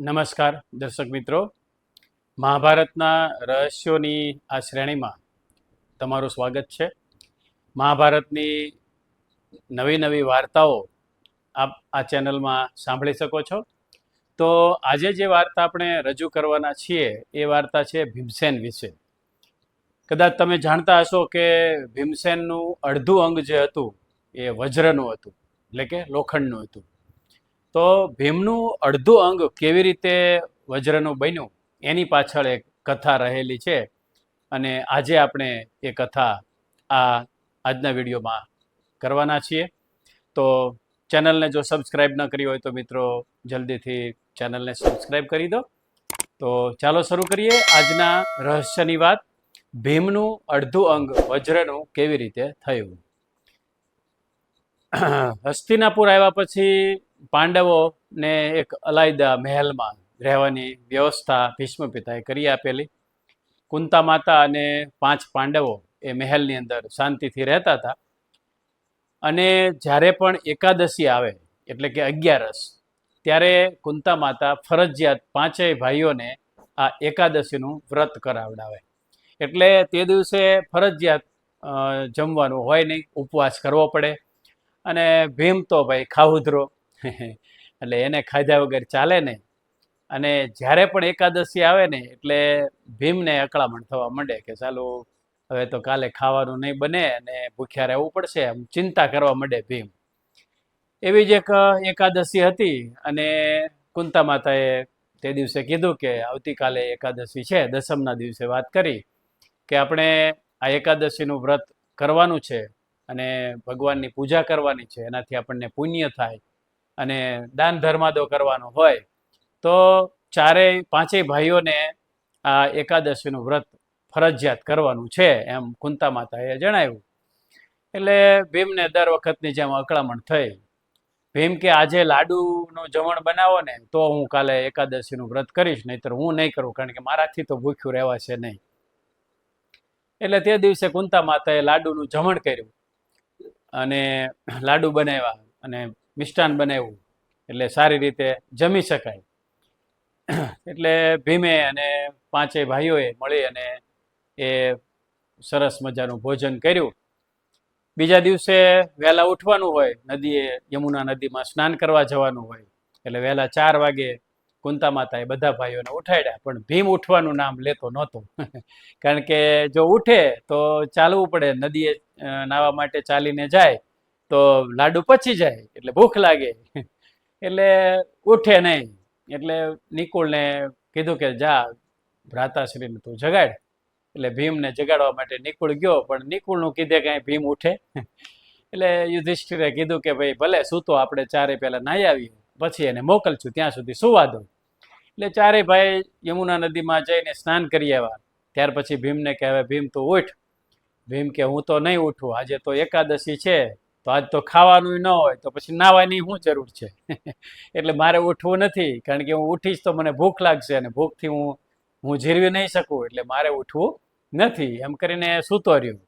નમસ્કાર, દર્શક મિત્રો. મહાભારતના રહસ્યોની આ શ્રેણીમાં તમારું સ્વાગત છે. મહાભારતની નવી નવી વાર્તાઓ આપ આ ચેનલમાં સાંભળી શકો છો. તો આજે જે વાર્તા આપણે રજૂ કરવાના છીએ, એ વાર્તા છે ભીમસેન વિશે. કદાચ તમે જાણતા હશો કે ભીમસેનનું અડધું અંગ જે હતું, એ વજ્રનું હતું, એટલે કે લોખંડનું હતું. તો ભીમનું અડધું અંગ કેવી રીતે વજ્રનું બન્યું? એની પાછળ એક કથા રહેલી છે અને આજે આપણે એ કથા આ આજના વિડીયોમાં કરવાના છીએ. તો ચેનલને જો સબસ્ક્રાઈબ ન કરી હોય તો મિત્રો જલ્દીથી ચેનલને સબસ્ક્રાઈબ કરી દો. તો ચાલો શરૂ કરીએ આજના રહસ્યની વાત. ભીમનું અડધું અંગ વજ્રનું કેવી રીતે થયું? હસ્તિનાપુર આવ્યા પછી પાંડવોને એક અલાયદા મહેલમાં રહેવાની વ્યવસ્થા ભીષ્મ પિતાએ કરી આપેલી. કુંતા માતા અને પાંચ પાંડવો એ મહેલની અંદર શાંતિથી રહેતા હતા. અને જ્યારે પણ એકાદશી આવે, એટલે કે અગિયારસ, ત્યારે કુંતા માતા ફરજિયાત પાંચેય ભાઈઓને આ એકાદશીનું વ્રત કરાવડાવે. એટલે તે દિવસે ફરજિયાત જમવાનું હોય નહીં, ઉપવાસ કરવો પડે. અને ભીમ તો ભાઈ ખાવુધરો એટલે એને ખાધા વગર ચાલે નહીં અને જ્યારે પણ એકાદશી આવે ને, એટલે ભીમને અકળામણ થવા માંડે કે ચાલો, હવે તો કાલે ખાવાનું નહીં બને અને ભૂખ્યા રહેવું પડશે, એમ ચિંતા કરવા માંડે ભીમ. એવી જ એક એકાદશી હતી અને કુંતા માતાએ તે દિવસે કીધું કે આવતીકાલે એકાદશી છે, દસમના દિવસે વાત કરી કે આપણે આ એકાદશીનું વ્રત કરવાનું છે અને ભગવાનની પૂજા કરવાની છે, એનાથી આપણને પુણ્ય થાય. અને દાન ધર્માદો કરવાનો હોય, તો ચારેય પાંચેય ભાઈઓને આ એકાદશીનું વ્રત ફરજિયાત કરવાનું છે એમ કુંતા માતાએ જણાવ્યું. એટલે ભીમને દર વખતની જેમ અકળામણ થઈ. ભીમ કે આજે લાડુનું જમણ બનાવો ને, તો હું કાલે એકાદશીનું વ્રત કરીશ, નહીતર હું નહીં કરું, કારણ કે મારાથી તો ભૂખ્યું રહેવાશે નહીં. એટલે તે દિવસે કુંતા માતાએ લાડુનું જમણ કર્યું અને લાડુ બનાવ્યા અને મિષ્ટાન બનાવ્યું. એટલે સારી રીતે જમી શકાય. એટલે ભીમે અને પાંચેય ભાઈઓએ મળી અને એ સરસ મજાનું ભોજન કર્યું. બીજા દિવસે વહેલા ઉઠવાનું હોય, નદીએ, યમુના નદીમાં સ્નાન કરવા જવાનું હોય, એટલે વહેલા ચાર વાગે કુંતા માતાએ બધા ભાઈઓને ઉઠાડ્યા પણ ભીમ ઉઠવાનું નામ લેતો નહોતો. કારણ કે જો ઉઠે તો ચાલવું પડે, નદીએ નાવા માટે ચાલીને જાય તો લાડુ પચી જાય, એટલે ભૂખ લાગે. એટલે ઉઠે નહીં. એટલે નિકુળને કીધું કે જા, ભ્રાતાશ્રીને તું જગાડ. એટલે ભીમને જગાડવા માટે નિકુળ ગયો, પણ નિકુળનું કીધે કાંઈ ભીમ ઉઠે. એટલે યુધિષ્ઠિરે કીધું કે ભાઈ, ભલે સૂતો આપણે ચારે પહેલા નાહી આવીએ, પછી એને મોકલશું, ત્યાં સુધી સુવા દો એટલે ચારે ભાઈ યમુના નદીમાં જઈને સ્નાન કરી આવ્યા. ત્યાર પછી ભીમને કહેવાય, ભીમ તું ઉઠ. ભીમ કે, હું તો નહીં ઉઠું, આજે તો એકાદશી છે. તો આજ તો ખાવાનું ન હોય તો પછી નાવાની શું જરૂર છે? એટલે મારે ઉઠવું નથી, કારણ કે હું ઉઠીશ તો મને ભૂખ લાગશે અને ભૂખથી હું હું જીરવી નહીં શકું, એટલે મારે ઉઠવું નથી, એમ કરીને સૂતો રહ્યું.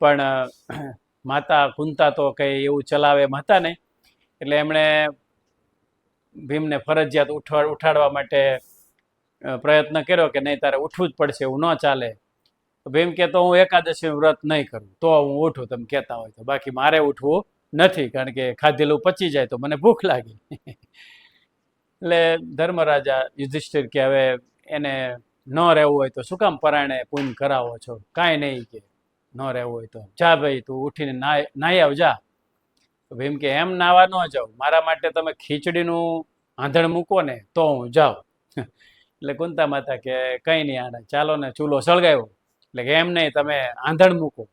પણ માતા કુંતા તો કંઈ એવું ચલાવે એમ હતા નહીં. એટલે એમણે ભીમને ફરજિયાત ઉઠાડવા માટે પ્રયત્ન કર્યો કે નહીં તારે ઉઠવું જ પડશે, એવું ન ચાલે. તો ભીમ કહેતો હું એકાદશીનું વ્રત નહીં કરું, તો હું ઉઠું, તમે કહેતા હોય તો. બાકી મારે ઉઠવું નથી, કારણ કે ખાધેલું પચી જાય તો મને ભૂખ લાગી. એટલે ધર્મરાજા યુધિષ્ઠિર કે હવે એને ન રહેવું હોય તો શું કામ પરાયણે પૂન કરાવો છો? કાંઈ નહીં કે ન રહેવું હોય તો. જા ભાઈ, તું ઉઠીને નાહ આવ, જા. ભીમ કે એમ નાવા ન જાઉં. મારા માટે તમે ખીચડીનું આંધણ મૂકો ને તો હું જાઉં. એટલે કુંતા માતા કે, કંઈ નહીં આને, ચાલો ને ચૂલો સળગાવ્યો. એટલે કે એમ નહીં તમે આંધણ મૂકો.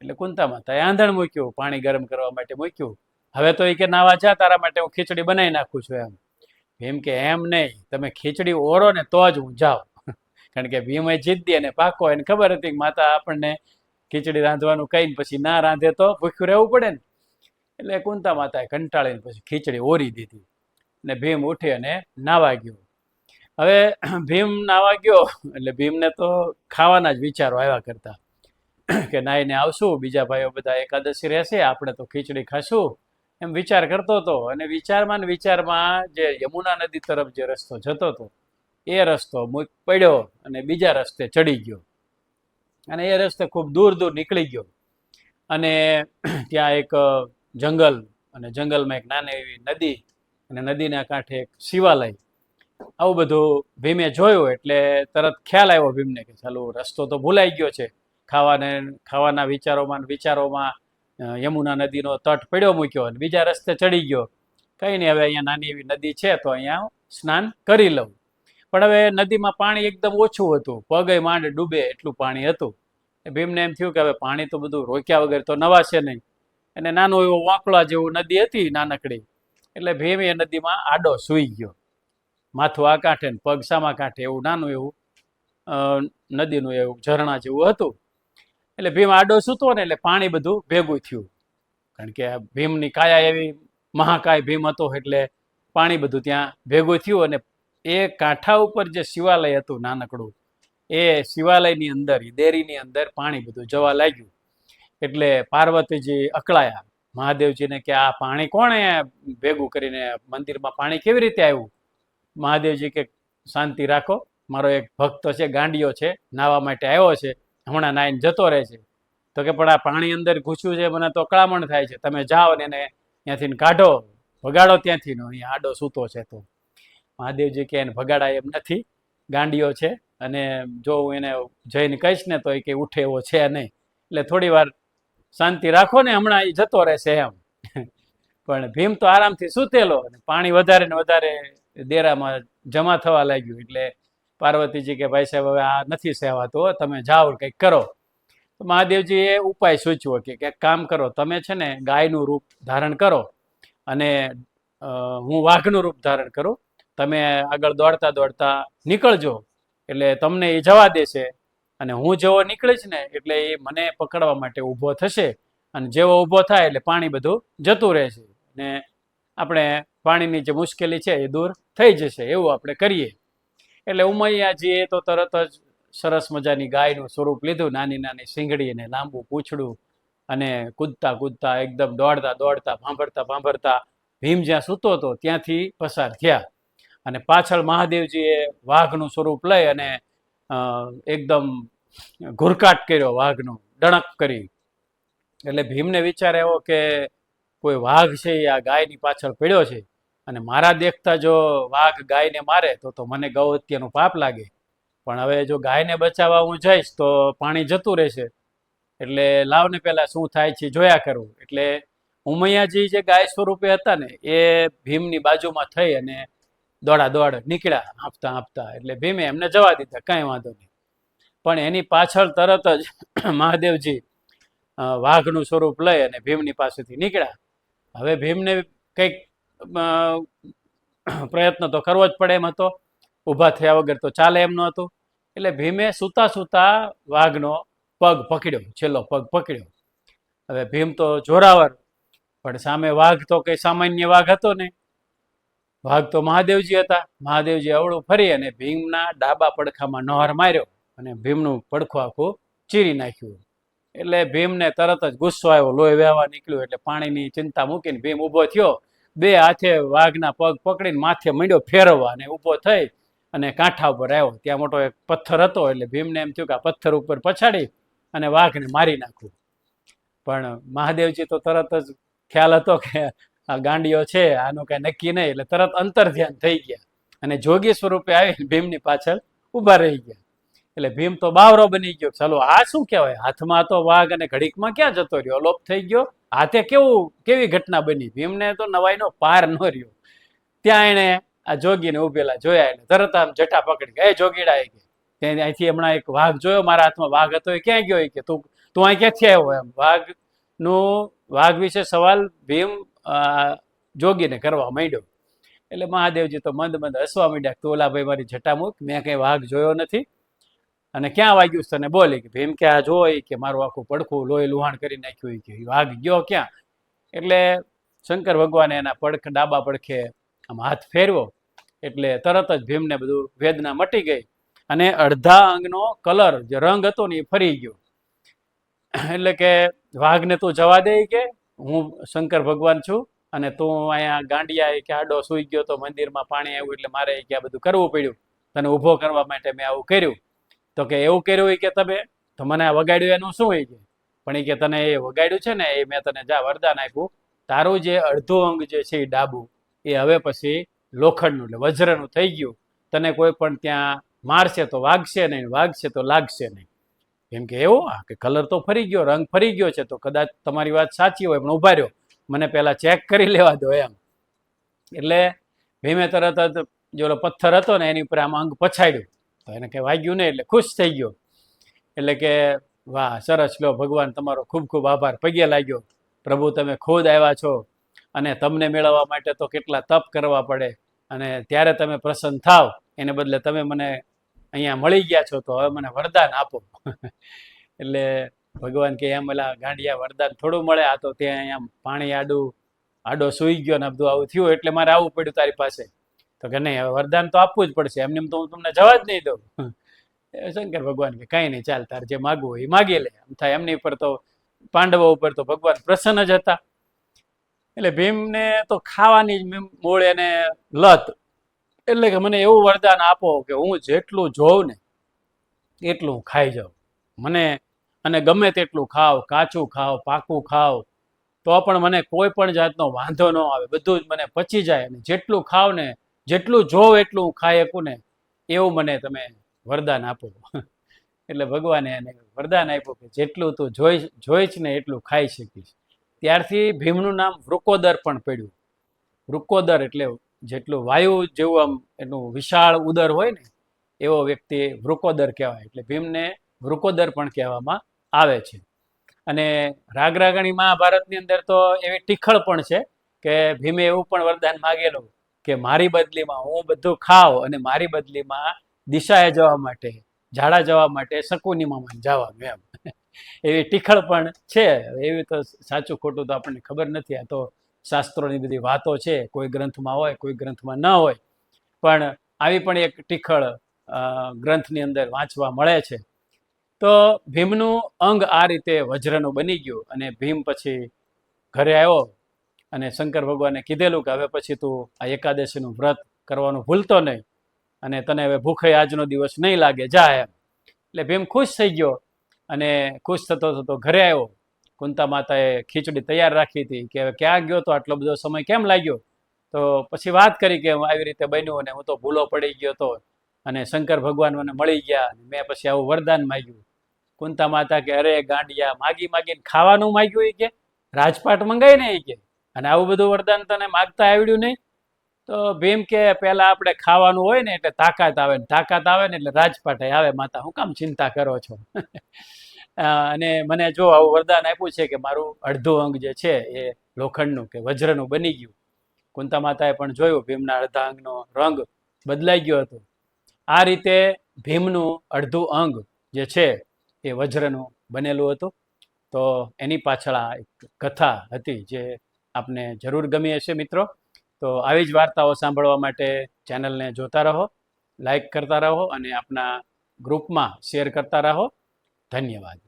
એટલે કુંતા માતાએ આંધણ મૂક્યું, પાણી ગરમ કરવા માટે મૂક્યું. હવે તો એ કે નાવા જા, તારા માટે હું ખીચડી બનાવી નાખું છું એમ. ભીમ કે, એમ નહીં, તમે ખીચડી ઓરો ને તો જ હું જાઉં. કારણ કે ભીમ એ જીદ્દી અને પાકો એને ખબર હતી કે માતા આપણને ખીચડી રાંધવાનું કહીને પછી ના રાંધે તો ભૂખ્યું રહેવું પડે ને. એટલે કુંતા માતાએ કંટાળીને પછી ખીચડી ઓરી દીધી. ને ભીમ ઉઠી અને નાવા ગયો. હવે ભીમ નાવા ગયો, એટલે ભીમને તો ખાવાના જ વિચારો આવ્યા કરતા. કે નાઈને આવશું, બીજા ભાઈઓ બધા એકાદશી રહેશે, આપણે તો ખીચડી ખાશું. એમ વિચાર કરતો હતો અને વિચારમાં ને વિચારમાં જે યમુના નદી તરફ જે રસ્તો જતો હતો, એ રસ્તો મૂક પડ્યો અને બીજા રસ્તે ચડી ગયો. અને એ રસ્તે ખૂબ દૂર દૂર નીકળી ગયો. અને ત્યાં એક જંગલ, અને જંગલમાં એક નાની એવી નદી, અને નદીના કાંઠે એક શિવાલય આવું બધું ભીમે જોયું એટલે તરત ખ્યાલ આવ્યો ભીમને કે ચાલો રસ્તો તો ભૂલાઈ ગયો છે. ખાવાને, ખાવાના વિચારોમાં વિચારોમાં યમુના નદીનો તટ પડ્યો મૂક્યો અને બીજા રસ્તે ચડી ગયો. કંઈ નહીં હવે અહીંયા નાની એવી નદી છે તો અહીંયા સ્નાન કરી લઉં. પણ હવે નદીમાં પાણી એકદમ ઓછું હતું. પગે માંડ ડૂબે એટલું પાણી હતું. ભીમને એમ થયું કે હવે પાણી તો બધું રોક્યા વગર તો નવાશે નહીં. અને નાનો એવો વાંકળા જેવું નદી હતી નાનકડી. એટલે ભીમ એ નદીમાં આડો સૂઈ ગયો. માથું આ કાંઠે ને પગ સામા કાંઠે એવું નાનું એવું નદીનું એવું ઝરણા જેવું હતું. એટલે ભીમ આડો સૂતો ને એટલે પાણી બધું ભેગું થયું. કારણ કે ભીમની કાયા એવી મહાકાય ભીમ હતો એટલે પાણી બધું ત્યાં ભેગું થયું અને એ કાંઠા ઉપર જે શિવાલય હતું નાનકડું, એ શિવાલયની અંદર દેરીની અંદર પાણી બધું જવા લાગ્યું. એટલે પાર્વતીજી અકળાયા. મહાદેવજીને કે આ પાણી કોણે ભેગું કરીને મંદિરમાં પાણી કેવી રીતે આવ્યું? મહાદેવજી કે શાંતિ રાખો. મારો એક ભક્ત છે, ગાંડિયો છે, નાવા માટે આવ્યો છે. હમણાં નાઈને જતો રહે છે. તો કે પણ આ પાણી અંદર ઘૂસ્યું છે, મને તો અકળામણ થાય છે. તમે જાઓ ને એને ત્યાંથી કાઢો. ભગાડો ત્યાંથી નો અહીંયા આડો સૂતો છે તો. મહાદેવજી કે એને ભગાડાય એમ નથી. ગાંડિયો છે અને જો હું એને જઈને કહીશ ને તો એ કે ઉઠે એવો છે નહીં. એટલે થોડી વાર શાંતિ રાખો ને, હમણાં એ જતો રહેશે એમ. પણ ભીમ તો આરામથી સૂતેલો પાણી વધારે ને વધારે દેરામાં જમા થવા લાગ્યું. એટલે પાર્વતીજી કે, ભાઈ સાહેબ, હવે આ નથી સહેવાતું તમે જાઓ કંઈક કરો. તો મહાદેવજીએ ઉપાય સૂચવ્યો કે એક કામ કરો, તમે છે ને ગાયનું રૂપ ધારણ કરો અને હું વાઘનું રૂપ ધારણ કરું. તમે આગળ દોડતા દોડતા નીકળજો, એટલે તમને એ જવા દેશે અને હું જેવો નીકળીશ ને, એટલે એ મને પકડવા માટે ઊભો થશે અને જેવો ઊભો થાય એટલે પાણી બધું જતું રહેશે. ને આપણે પાણીની જે મુશ્કેલી છે એ દૂર થઈ જશે, એવું આપણે કરીએ. એટલે ઉમૈયાજીએ તો તરત જ સરસ મજાની ગાયનું સ્વરૂપ લીધું, નાની નાની સિંગડી અને લાંબુ પૂંછડું અને કૂદતા કૂદતા એકદમ દોડતા દોડતા, ભાંભરતા ભાંભરતા ભીમ જ્યાં સૂતો હતો ત્યાંથી પસાર થયા. અને પાછળ મહાદેવજીએ વાઘનું સ્વરૂપ લઈ અને એકદમ ઘુરકાટ કર્યો વાઘનો, ડણક કરી. એટલે ભીમને વિચાર એવો કે કોઈ વાઘ છે આ ગાયની પાછળ પડ્યો છે. અને મારા દેખતા જો વાઘ ગાયને મારે, તો તો મને ગૌ હત્યાનું પાપ લાગે. પણ હવે જો ગાયને બચાવવા હું જઈશ, તો પાણી જતું રહેશે. એટલે લાવને પહેલા શું થાય છે જોયા કરવું એટલે ઉમૈયાજી જે ગાય સ્વરૂપે હતા ને, એ ભીમની બાજુમાં થઈ અને દોડા દોડ નીકળ્યા, હાંફતા હાંફતા. એટલે ભીમે એમને જવા દીધા, કાંઈ વાંધો નહીં. પણ એની પાછળ તરત જ મહાદેવજી વાઘનું સ્વરૂપ લઈ અને ભીમની પાસેથી નીકળ્યા. હવે ભીમને કંઈક પ્રયત્ન તો કરવો જ પડે એમ હતો. ઊભા થયા વગર તો ચાલે એમ હતું એટલે ભીમે સૂતા સૂતા વાઘનો પગ પકડ્યો, છેલ્લો પગ પકડ્યો. હવે ભીમ તો જોરાવર, પણ સામે વાઘ તો કંઈ સામાન્ય વાઘ હતો ને. વાઘ તો મહાદેવજી હતા. મહાદેવજી અવળું ફરી અને ભીમના ડાબા પડખામાં નહર માર્યો અને ભીમનું પડખું આખું ચીરી નાખ્યું. એટલે ભીમને તરત જ ગુસ્સો આવ્યો, લોહી વહેવા નીકળ્યું, એટલે પાણીની ચિંતા મૂકીને ભીમ ઊભો થયો. બે હાથે વાઘના પગ પકડીને માથે મંડ્યો, ફેરવવા અને ઊભો થઈ અને કાંઠા ઉપર આવ્યો. ત્યાં મોટો એક પથ્થર હતો, એટલે ભીમને એમ થયું કે આ પથ્થર ઉપર પછાડી અને વાઘને મારી નાખું. પણ મહાદેવજી તો તરત જ ખ્યાલ હતો કે આ ગાંડીઓ છે, આનું કઈ નક્કી નહીં, એટલે તરત અંતર ધ્યાન થઈ ગયા અને જોગી સ્વરૂપે આવી ભીમની પાછળ ઊભા રહી ગયા. એટલે ભીમ તો બાવરો બની ગયો. ચાલો, આ શું કહેવાય? હાથમાં તો વાઘ અને ઘડીકમાં ક્યાં જતો રહ્યો? અલોપ થઈ ગયો. હાથે કેવું, કેવી ઘટના બની? ભીમને તો નવાઈનો પાર ન રહ્યો. ત્યાં એણે આ જોગીને ઉભેલા જોયા એટલે તરત આમ જટા પકડી ગયા એ જોગીડા એ ત્યાં અહીંથી હમણાં એક વાઘ જોયો, મારા હાથમાં વાઘ હતો, એ ક્યાં ગયો? કે, તું તું અહીં ક્યાંથી આવ્યો? એમ. વાઘનું વાઘ વિશે સવાલ ભીમ જોગીને કરવા માંડ્યો. એટલે મહાદેવજી તો મંદ મંદ હસવા માંડ્યા તું ઓલા ભાઈ મારી જટા મૂક, મેં કઈ વાઘ જોયો નથી. અને ક્યાં વાગ્યું તને બોલે કે ભીમ કે આ જોઈ કે મારું આખું પડખું લોહી લુહાણ કરી નાખ્યું કે વાઘ ગયો ક્યાં? એટલે શંકર ભગવાને એના પડખ ડાબા પડખે આમ હાથ ફેરવ્યો એટલે તરત જ ભીમને બધું વેદના મટી ગઈ. અને અડધા અંગનો કલર જે રંગ હતો ને એ ફરી ગયો. એટલે કે વાઘને તું જવા દે કે, હું શંકર ભગવાન છું અને તું અહીંયા ગાંડિયા કે આડો સૂઈ ગયો તો મંદિરમાં પાણી આવ્યું એટલે મારે કે આ બધું કરવું પડ્યું. તને ઊભો કરવા માટે મેં આવું કર્યું. તો કે એવું કર્યું હોય કે તમે, તો મને આ વગાડ્યું, એનું શું હોય છે પણ એ કે તને એ વગાડ્યું છે ને, એ મેં તને જા વરદાન આપ્યું. તારું જે અડધું અંગ જે છે એ ડાબું, એ હવે પછી લોખંડનું, એટલે વજ્રનું થઈ ગયું. તને કોઈ પણ ત્યાં મારશે તો વાગશે નહીં, વાગશે તો લાગશે નહીં. કેમ કે એવું? આ કે કલર તો ફરી ગયો, રંગ ફરી ગયો છે, તો કદાચ તમારી વાત સાચી હોય, પણ ઊભા રહ્યો. મને પહેલાં ચેક કરી લેવા દો એમ. એટલે ભીમે તરત જ, જો પથ્થર હતો ને, એની ઉપર આમ અંગ પછાડ્યું. તો એને કંઈ વાગ્યું નહીં એટલે ખુશ થઈ ગયો. એટલે કે, વાહ, સરસ લો, ભગવાન તમારો ખૂબ ખૂબ આભાર. પગે લાગ્યો, પ્રભુ, તમે ખુદ આવ્યા છો અને તમને મેળવવા માટે તો કેટલા તપ કરવા પડે અને ત્યારે તમે પ્રસન્ન થાવ. એને બદલે તમે મને અહીંયા મળી ગયા છો, તો હવે મને વરદાન આપો. એટલે ભગવાન કે એમ એલા ગાંડિયા, વરદાન થોડું મળે. આ તો ત્યાં અહીંયા પાણી આડું, આડો સૂઈ ગયો ને બધું આવું થયું, એટલે મારે આવવું પડ્યું તારી પાસે. તો કે નહીં, હવે વરદાન તો આપવું જ પડશે. એમને એમ તો હું તમને જવા જ નહીં દઉં. શંકર ભગવાન કે કાંઈ નહીં, ચાલ તાર જે માગવું એ માગી લે. એમ થાય. એમની ઉપર તો, પાંડવો ઉપર તો ભગવાન પ્રસન્ન જ હતા. એટલે ભીમને તો ખાવાની જ મૂળ એને લત. એટલે કે મને એવું વરદાન આપો કે હું જેટલું જોઉં ને એટલું ખાઈ જાઉં. મને, અને ગમે તેટલું ખાવ, કાચું ખાવ, પાકું ખાવ, તો પણ મને કોઈ પણ જાતનો વાંધો ન આવે. બધું જ મને પચી જાય અને જેટલું ખાવ ને જેટલું જોવ એટલું હું ખાઈ ને એવું મને તમે વરદાન આપો. એટલે ભગવાને એને વરદાન આપ્યું કે જેટલું તું જોઈ જોઈશ ને એટલું ખાઈ શકીશ. ત્યારથી ભીમનું નામ વૃકોદર પણ પડ્યું. વૃકોદર એટલે જેટલું વાયુ જેવું આમ એનું વિશાળ ઉદર હોય ને, એવો વ્યક્તિ વૃકોદર કહેવાય. એટલે ભીમને વૃકોદર પણ કહેવામાં આવે છે. અને રાગરાગણી મહાભારતની અંદર તો એવી ટીખળ પણ છે કે ભીમે એવું પણ વરદાન માગેલું. કે મારી બદલીમાં હું બધું ખાવ અને મારી બદલીમાં દિશાએ જવા માટે, ઝાડા જવા માટે, શકુનીમાં જવાનું એમ. એવી ટીખળ પણ છે. એવી તો સાચું ખોટું તો આપણને ખબર નથી. આ તો શાસ્ત્રોની બધી વાતો છે. કોઈ ગ્રંથમાં હોય, કોઈ ગ્રંથમાં ન હોય. પણ આવી પણ એક ટીખળ ગ્રંથની અંદર વાંચવા મળે છે. તો ભીમનું અંગ આ રીતે વજ્રનું બની ગયું અને ભીમ પછી ઘરે આવ્યો. અને શંકર ભગવાને કીધેલું કે હવે પછી તું આ એકાદશીનું વ્રત કરવાનું ભૂલતો નહીં અને તને હવે ભૂખે આજનો દિવસ નહીં લાગે, જા એમ. એટલે ભીમ ખુશ થઈ ગયો અને ખુશ થતો થતો ઘરે આવ્યો. કુંતા માતાએ ખીચડી તૈયાર રાખી હતી કે હવે ક્યાં ગયો તો આટલો બધો સમય કેમ લાગ્યો? તો પછી વાત કરી કે હું આવી રીતે બન્યું અને હું તો ભૂલો પડી ગયો તો. અને શંકર ભગવાન મને મળી ગયા મેં પછી આવું વરદાન માગ્યું. કુંતા માતા કે અરે ગાંડિયા, માગી માગીને ખાવાનું માગ્યું એ કે? રાજપાટ મંગાઈ ને એ કે? અને આવું બધું વરદાન તને માગતા આવડ્યું નહીં? તો ભીમ કે પહેલા આપણે ખાવાનું હોય ને એટલે તાકાત આવે ને, તાકાત આવે ને એટલે રાજપાટે આવે. માતા, હું કામ ચિંતા કરો છો? અને મને જો આવું વરદાન આપ્યું છે કે મારું અડધું અંગ જે છે એ લોખંડનું કે વજ્રનું બની ગયું. કુંતા માતાએ પણ જોયું, ભીમના અડધા અંગનો રંગ બદલાઈ ગયો હતો. આ રીતે ભીમનું અડધું અંગ જે છે એ વજ્રનું બનેલું હતું. તો એની પાછળ આ એક કથા હતી જે આપને જરૂર ગમી હશે મિત્રો. તો આવી જ વાર્તાઓ સાંભળવા માટે ચેનલને જોતા રહો, લાઈક કરતા રહો અને આપના ગ્રુપમાં શેર કરતા રહો. ધન્યવાદ.